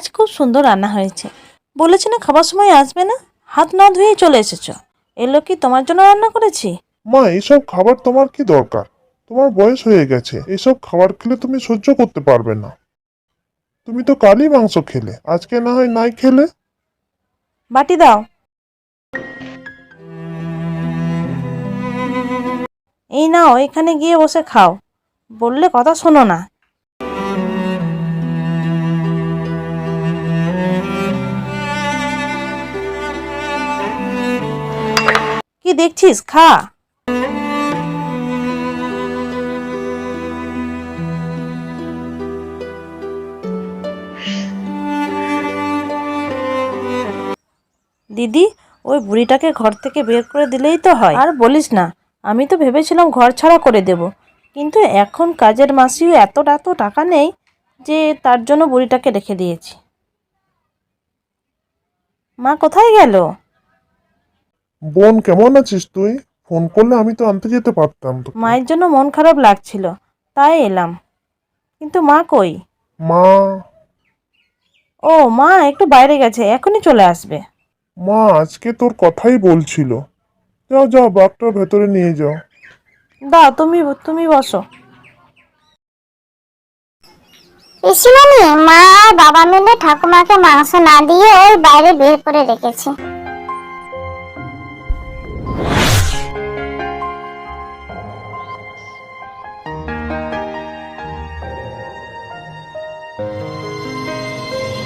আজ খুব সুন্দর রান্না হয়েছে। বলেছি না খাবার সময় আসবে না? হাত না ধুয়েই চলে এসেছ। এলো কি তোমার জন্য রান্না করেছি? মা এইসব খাবার তোমার কি দরকার? তোমার বয়স হয়ে গেছে। এইসব খাবার খেলে তুমি সহ্য করতে পারবে না। তুমি তো কালই মাংস খেলে। আজকে না হয় নাই খেলে? বাটি দাও। এই নাও এখানে গিয়ে বসে খাও। বললে কথা শোনো না। কি দেখছিস? খা। দিদি, ওই বুড়িটাকে ঘর থেকে বের করে দিলেই তো হয়। আর বলিস না, আমি তো ভেবেছিলাম ঘর ছাড়া করে দেব। কিন্তু এখন কাজের মাসিও এত এত টাকা নেই যে তার জন্য বুড়িটাকে রেখে দিয়েছি। মা কোথায় গেল? বোন কেমন আছিস তুই? ফোন করলে আমি তো আনতে যেতে পারতাম তো মায়ের জন্য মন খারাপ লাগছিল তাই এলাম। কিন্তু মা কই? মা। ও মা একটু বাইরে গেছে এখনই চলে আসবে। মা আজকে তোর কথাই বলছিল। যাও যাও বাঘটা ভেতরে নিয়ে যাও। দাও তুমি তুমি বসো। পিসিমণি মা আর বাবা মিলে ঠাকুমাকে মাংস না দিয়ে ওই বাইরে বের করে রেখেছে।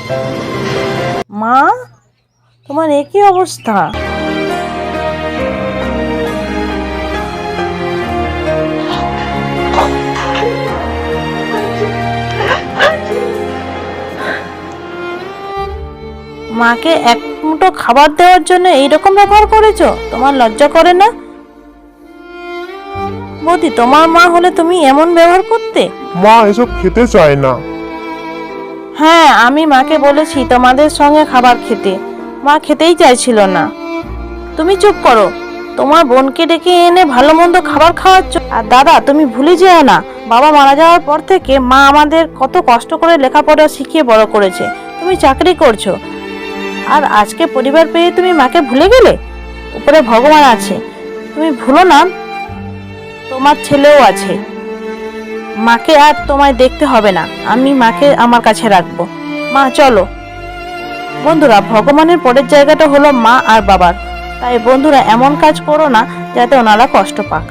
মা, তোমার একই অবস্থা। মাকে এক মুঠো খাবার দেওয়ার জন্য এইরকম ব্যবহার করেছ? তোমার লজ্জা করে না? বৌদি, তোমার মা হলে তুমি এমন ব্যবহার করতে? মা, এসব খেতে চায় না। হ্যাঁ আমি মাকে বলেছি তোমাদের সঙ্গে খাবার খেতে। মা খেতেই চাইছিল না। তুমি চুপ করো। তোমার বোনকে ডেকে এনে ভালো মন্দ খাবার খাওয়াচ্ছ। আর দাদা, তুমি ভুলে যেও না। বাবা মারা যাওয়ার পর থেকে মা আমাদের কত কষ্ট করে লেখাপড়া শিখিয়ে বড় করেছে। তুমি চাকরি করছ। আর আজকে পরিবার পেয়ে তুমি মাকে ভুলে গেলে? উপরে ভগবান আছে। তুমি ভুলো না। তোমার ছেলেও আছে। মাকে আর তোমায় দেখতে হবে না। আমি মাকে আমার কাছে রাখব। মা, চলো। বন্ধুরা, ভগবানের পরের জায়গাটা হলো মা আর বাবার। তাই বন্ধুরা, এমন কাজ করো না যাতে ওনারা কষ্ট পাক।